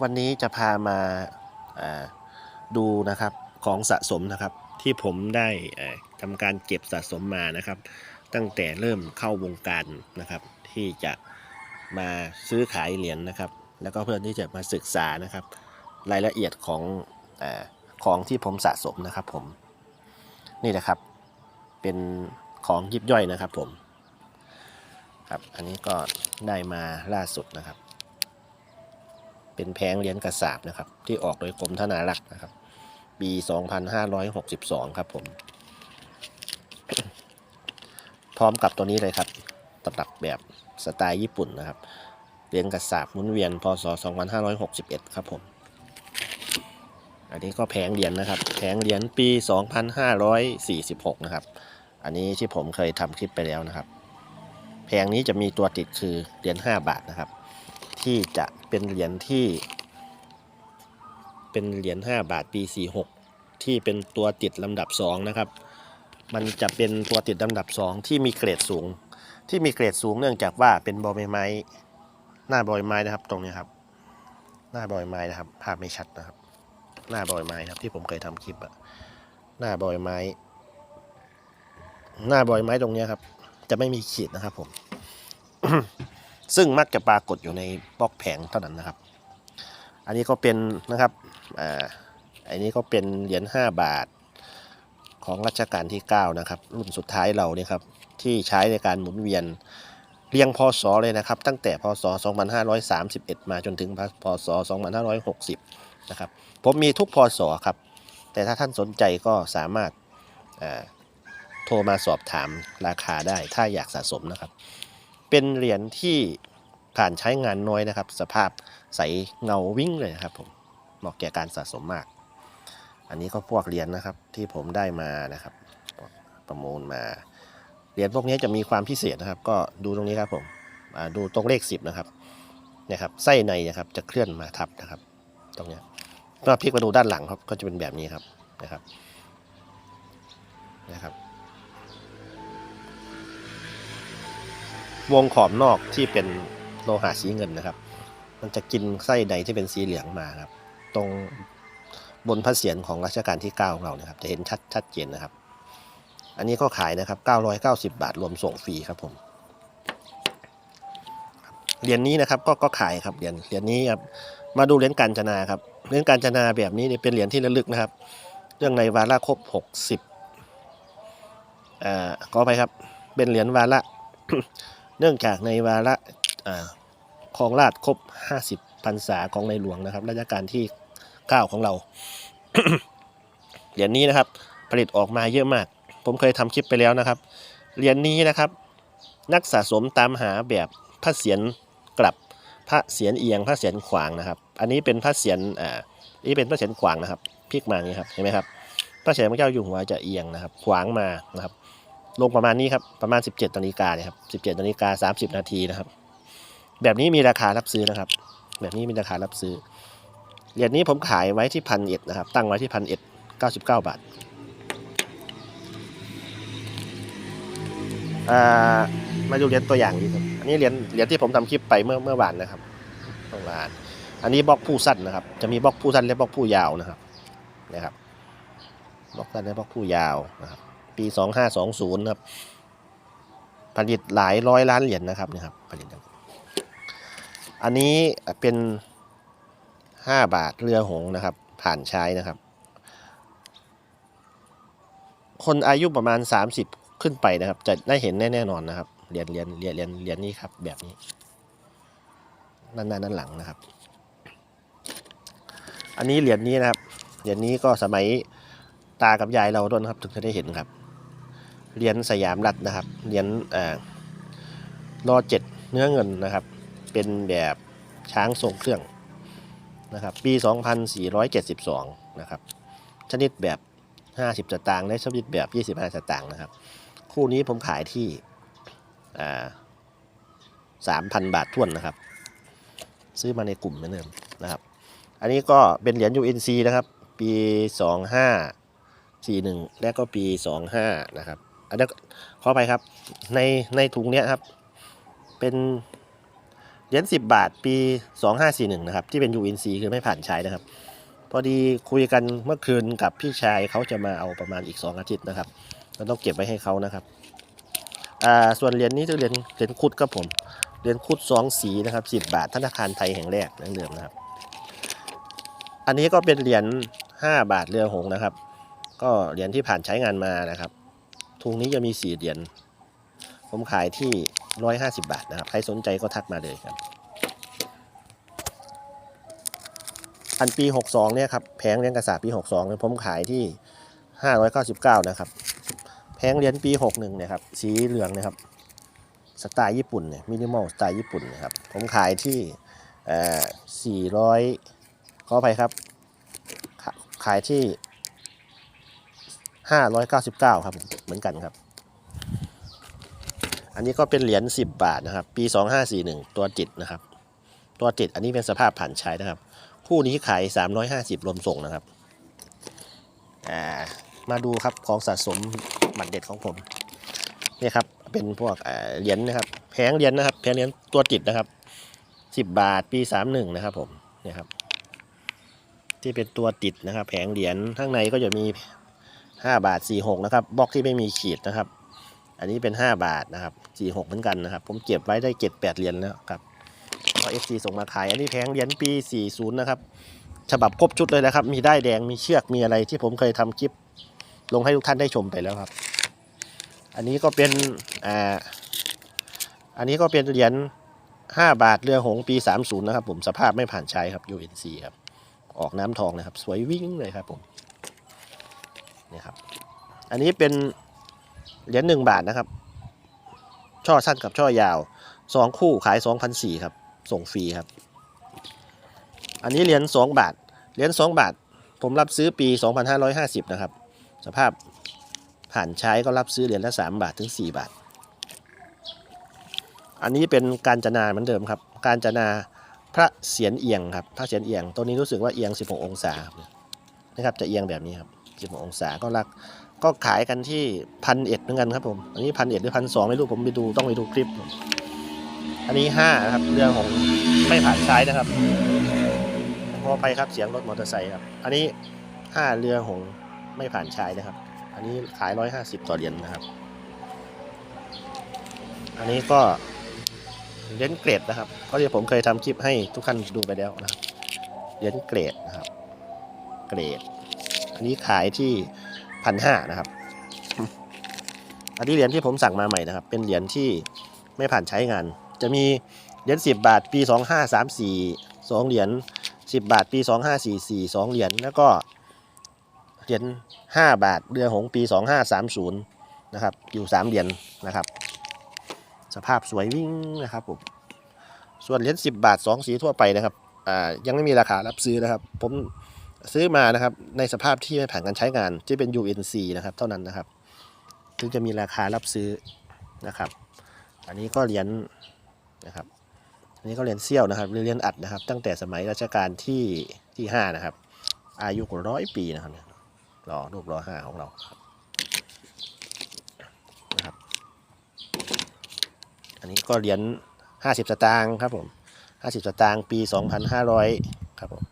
วันนี้จะพามาาดูนะครับของสะสมนะครับ ที่ผมได้ทำการเก็บสะสมมานะครับ ตั้งแต่เริ่มเข้าวงการนะครับ ที่จะมาซื้อขายเหรียญนะครับ แล้วก็เพื่อที่จะมาศึกษานะครับ รายละเอียดของอของที่ผมสะสมนะครับผมนี่นะครับ เป็นของยิบย่อยนะครับผมครับ อันนี้ก็ได้มาล่าสุดนะครับ เป็นแผงเหรียญกระสาบนะครับ ที่ออกโดยกรมธนารักษ์นะครับ ปี 2562 ครับผม พร้อมกับตัวนี้เลยครับตลับแบบสไตล์ญี่ปุ่นนะครับเหรียญกระสาบหมุนเวียนพศ 2561 ครับผม อันนี้ก็แผงเหรียญนะครับแผงเหรียญปี 2546 นะครับ อันนี้ที่ผมเคยทำคลิปไปแล้วนะครับแผงนี้จะมีตัวติดคือเหรียญ5บาทนะครับ ที่จะเป็นเหรียญที่ เป็นเหรียญ5บาทปี 46 ที่เป็นตัวติดลำดับ2นะครับ มันจะเป็นตัวติดลำดับ 2 ที่มีเกรดสูง ที่มีเกรดสูงเนื่องจากว่าเป็นบอใบไม้ หน้าบอยไม้นะครับตรงนี้ครับ หน้าบอยไม้นะครับภาพไม่ชัดนะครับ หน้าบอยไม้ครับที่ผมเคยทำคลิปอะหน้าบอยไม้ หน้าบอยไม้ตรงนี้ครับ จะไม่มีขีดนะครับผม ซึ่งมักจะปรากฏอยู่ในบล็อกแผงเท่านั้นนะครับ อันนี้ก็เป็นนะครับอ่าอันนี้ก็เป็นเหรียญ5บาทของรัชกาลที่ 9 นะครับ รุ่นสุดท้ายเราเนี่ยครับที่ใช้ในการหมุนเวียนเรียงพศเลยนะครับ ตั้งแต่พศ 2531 มาจนถึงพศ 2560 นะครับ ผมมีทุกพศครับ แต่ถ้าท่านสนใจก็สามารถโทรมาสอบถามราคาได้ถ้าอยากสะสมนะครับ เป็นเหรียญที่ผ่านใช้งานน้อยนะครับ สภาพใสเงาวิ่งเลยนะครับผมเหมาะแก่การสะสมมาก อันนี้ก็พวกเหรียญนะครับที่ผมได้มานะครับประมูลมาเหรียญพวกนี้จะมีความพิเศษนะครับ ก็ดูตรงนี้ครับผมดูตรงเลข 10 นะครับนี่ยครับไส้ในนะครับจะเคลื่อนมาทับนะครับ ตรงนี้ยก็พลิกมาดูด้านหลังครับก็จะเป็นแบบนี้ครับนะครับนะครับ วงขอบนอกที่เป็นโลหะสีเงินนะครับ มันจะกินไส้ในที่เป็นสีเหลืองมาครับ ตรงบนพระเศียรของรัชกาลที่9ของเรานะครับ จะเห็นชัดชัดเจนนะครับ อันนี้ก็ขายนะครับ 990 บาทรวมส่งฟรีครับผมเหรียญนี้นะครับก็ก็ขายครับเหรียญเหรียญนี้ครับมาดูเหรียญกาญจนาครับเหรียญกาญจนาแบบนี้เนี่ยเป็นเหรียญที่ระลึกนะครับ เรื่องในวาระครบ 60อ่าขอไปครับ เป็นเหรียญวาระ เนื่องจากในวาระครองราชครบ 50พรรษาของในหลวงนะครับรัชกาลที่ 9 ของเราเหรียญนี้นะครับ ผลิตออกมาเยอะมาก ผมเคยทำคลิปไปแล้วนะครับเหรียญนี้นะครับ นักสะสมตามหาแบบพระเศียรกลับพระเศียรเอียงพระเศียรขวางนะครับ อันนี้เป็นพระเศียรอ่านี่เป็นพระเศียรขวางนะครับพลิกมานี้ครับเห็นไหมครับพระเศียรพระเจ้าอยู่หัวจะเอียงนะครับ ขวางมานะครับ ลงประมาณนี้ครับ ประมาณ 17นาฬิกาเนี่ยครับ17นาฬิกา30 นาทีนะครับ แบบนี้มีราคารับซื้อนะครับ แบบนี้มีราคารับซื้อ เหรียญนี้ผมขายไว้ที่พันเอ็ดนะครับ ตั้งไว้ที่พันเอ็ดเก้าสิบเก้าบาทอ่ามาดูเหรียญตัวอย่างนี้ครับอันนี้เหรียญเหรียญที่ผมทำคลิปไปเมื่อเมื่อวานนะครับเมื่อวาน อันนี้บล็อกผู้สั้นนะครับ จะมีบล็อกผู้สั้นและบล็อกผู้ยาวนะครับนะครับบล็อกสั้นและบล็อกผู้ยาวนะครับ ปีสองห้าสองศูนย์ครับ ผลิตหลายร้อยล้านเหรียญนะครับนะครับผลิตอันนี้เป็นห้าบาทเรือหงนะครับ ผ่านใช้นะครับ คนอายุประมาณสามสิบขึ้นไปนะครับ จะได้เห็นแน่ๆนอนนะครับเหรียญเหรียญเหรียญเหรียญเหรียญนี้ครับ แบบนี้นั่นหน้านั่นหลังนะครับ อันนี้เหรียญนี้นะครับ เหรียญนี้ก็สมัยตากับยายเราด้วยนะครับ ถึงจะได้เห็นครับ เหรียญสยามรัฐนะครับ เหรียญอ่ารอเจ็ดเนื้อเงินนะครับ เป็นแบบช้างทรงเครื่องนะครับ ปี 2472 นะครับ ชนิดแบบ 50สตางค์และชนิดแบบ 25สตางค์นะครับ คู่นี้ผมขายที่อ่า3,000 บาทท่วนนะครับ ซื้อมาในกลุ่มเหมือนเดิมนะครับ อันนี้ก็เป็นเหรียญ UNC นะครับ ปี 2541 และก็ปี 25นะครับ อันนี้ขอไปครับ ในในถุงเนี้ยครับ เป็นเหรียญ10บบาทปี2541นะครับ ที่เป็น UNC คือไม่ผ่านใช้นะครับ พอดีคุยกันเมื่อคืนกับพี่ชายเขาจะมาเอาประมาณอีก2อาทิตย์นะครับเราต้องเก็บไว้ให้เขานะครับอ่าส่วนเหรียญนี้คือเหรียญเหรียญคุดครับผมเหรียญคุดสองสีนะครับ10บบาทธนาคารไทยแห่งแรกนั่นเดิมนะครับ อันนี้ก็เป็นเหรียญ5บาทเรือหงนะครับ ก็เหรียญที่ผ่านใช้งานมานะครับ ทุงนี้จะมี4เหรียญผมขายที่150บาทนะครับ ใครสนใจก็ทักมาเลยครับ อันปี62เนี่ยครับแผงเหรียญกระสาปปี62เนี่ยผมขายที่599นะครับแผงเหรียญปี61เนี่ยครับ สีเหลืองนะครับ สไตล์ญี่ปุ่นเนี่ย มินิมอลสไตล์ญี่ปุ่นนะครับ ผมขายที่เอ่อ400ขออภัยครับขขายที่ 599 ครับผมเหมือนกันครับ อันนี้ก็เป็นเหรียญ10 บาทนะครับ ปี 2541 ตัวจิตนะครับ ตัวจิตอันนี้เป็นสภาพผ่านใช้นะครับ คู่นี้ขาย 350 รวมส่งนะครับอ่ามาดูครับของสะสมบัตรเด็ดของผมนี่ครับเป็นพวกเหรียญนะครับแผงเหรียญนะครับแผงเหรียญตัวจิตนะครับ10บาทปี31นะครับผมเนี่ยครับ ที่เป็นตัวติดนะครับ แผงเหรียญข้างในก็จะมี 5 บาท 46 นะครับบล็อกที่ไม่มีขีดนะครับ อันนี้เป็น 5 บาทนะครับ 46 เหมือนกันนะครับ ผมเก็บไว้ได้เก็บ8เหรียญแล้วครับก็เอฟซีส่งมาขาย อันนี้แพงเหรียญปี 40 นะครับ ฉบับครบชุดเลยนะครับ มีได้แดงมีเชือกมีอะไรที่ผมเคยทำคลิป ลงให้ทุกท่านได้ชมไปแล้วครับ อันนี้ก็เป็นอ่าอันนี้ก็เป็นเหรียญ5 บาทเรือหงส์ปี 30 นะครับ ผมสภาพไม่ผ่านใช้ครับ UNC ครับออกน้ำทองนะครับ สวยวิ่งเลยครับผม นี่ครับ อันนี้เป็นเหรียญ1บาทนะครับ ช่อสั้นกับช่อยาวสองคู่ขาย2,004ครับ ส่งฟรีครับ อันนี้เหรียญ2บาท เหรียญ2บาท ผมรับซื้อปี2550นห้าร้อยห้าสิบนะครับ สภาพผ่านใช้ก็รับซื้อเหรียญละ3บาทถึง4บาท อันนี้เป็นการจนาเหมือนเดิมครับ การจนาพระเสียรเอียงครับ พระเสียรเอียง ตัวนี้รู้สึกว่าเอียง 16 องศานะครับ จะเอียงแบบนี้ครับ 16องศาก็รัก ก็ขายกันที่พันเอ็ดเหมือนกันครับผม อันนี้พันเอ็ดหรือพันสองไม่รู้ผมไปดูต้องไปดูคลิป อันนี้ห้านะครับเรื่องของไม่ผ่านใช้นะครับพอไปครับเสียงรถมอเตอร์ไซค์ครับ อันนี้ห้าเรือหงไม่ผ่านใช้นะครับ อันนี้ขายร้อยห้าสิบต่อเหรียญนะครับ อันนี้ก็เหรียญเกรดนะครับเพราะที่ผมเคยทำคลิปให้ทุกท่านดูไปแล้วนะครับ เหรียญเกรดนะครับ เกรด อันนี้ขายที่พันห้านะครับ อันนี้เหรียญที่ผมสั่งมาใหม่นะครับ เป็นเหรียญที่ไม่ผ่านใช้งาน จะมีเหรียญ10 บาทปี 2534 2 เหรียญ10 บาทปี 2544 2 เหรียญแล้วก็เหรียญ5บาทเรือหงส์ปี 2530 นะครับ อยู่ 3 เหรียญนะครับ สภาพสวยวิ่งนะครับผมส่วนเหรียญ10 บาท 2 สีทั่วไปนะครับอ่ายังไม่มีราคารับซื้อนะครับ ผม ซื้อมานะครับในสภาพที่ไม่ผ่านการใช้งานที่เป็น UNC นะครับ เท่านั้นนะครับถึงจะมีราคารับซื้อนะครับ อันนี้ก็เหรียญนะครับ อันนี้ก็เหรียญเซี่ยวนะครับเหรียญอัดนะครับ ตั้งแต่สมัยรัชกาลที่ที่ห้านะครับ อายุกว่าร้อยปีนะครับรอรูปร้อยห้าของเราครับนะครับ อันนี้ก็เหรียญห้าสิบสตางค์ครับผมห้าสิบสตางค์ปีสองพันห้าร้อยครับผม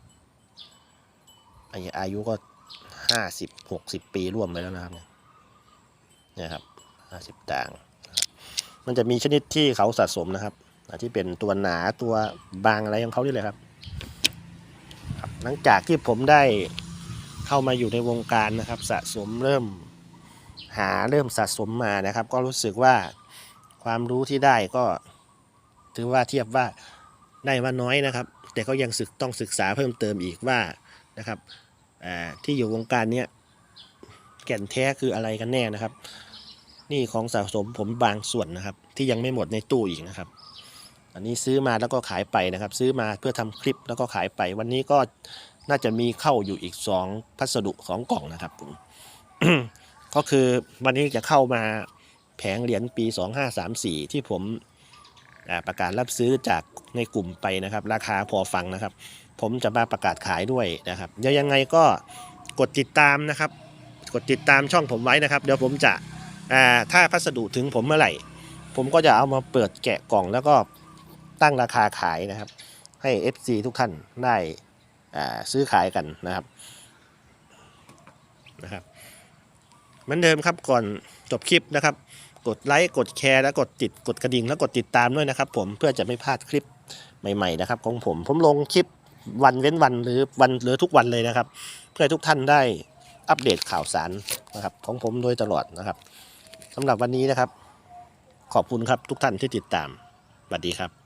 อันนี้อายุก็ห้าสิบหกสิบปีร่วมไปแล้วนะครับเนี่ยนี่ยครับห้าสิบต่าง มันจะมีชนิดที่เขาสะสมนะครับ ที่เป็นตัวหนาตัวบางอะไรของเขานี่เลยครับครับ หลังจากที่ผมได้เข้ามาอยู่ในวงการนะครับ สะสมเริ่มหาเริ่มสะสมมานะครับ ก็รู้สึกว่าความรู้ที่ได้ก็ ถือว่าเทียบว่าได้ว่าน้อยนะครับ แต่ก็ยังศึกต้องศึกษาเพิ่มเติมอีกว่า นะครับที่อยู่วงการนี้แก่นแท้คืออะไรกันแน่นะครับ นี่ของสะสมผมบางส่วนนะครับ ที่ยังไม่หมดในตู้อีกนะครับ อันนี้ซื้อมาแล้วก็ขายไปนะครับ ซื้อมาเพื่อทำคลิปแล้วก็ขายไป วันนี้ก็น่าจะมีเข้าอยู่อีก2พัสดุ2กล่องนะครับผมก็คือวันนี้จะเข้ามาแผงเหรียญปี 2534 ที่ผมประกาศรับซื้อจากในกลุ่มไปนะครับ ราคาพอฟังนะครับ ผมจะมาประกาศขายด้วยนะครับเดี๋ยวยังไงก็กดติดตามนะครับ กดติดตามช่องผมไว้นะครับ เดี๋ยวผมจะอ่าถ้าพัสดุถึงผมเมื่อไหร่ ผมก็จะเอามาเปิดแกะกล่องแล้วก็ตั้งราคาขายนะครับ ให้ FC ทุกท่านได้อ่าซื้อขายกันนะครับนะครับเหมือนเดิมครับก่อนจบคลิปนะครับ กดไลค์กดแชร์แล้วกดติดกดกระดิ่งแล้วกดติดตามด้วยนะครับ ผมเพื่อจะไม่พลาดคลิปใหม่ๆนะครับของผมผมลงคลิป วันเว้นวันหรือวันหรือทุกวันเลยนะครับ เพื่อให้ทุกท่านได้อัปเดตข่าวสารนะครับ ของผมโดยตลอดนะครับสำหรับวันนี้นะครับ ขอบคุณครับทุกท่านที่ติดตามสวัสดีครับ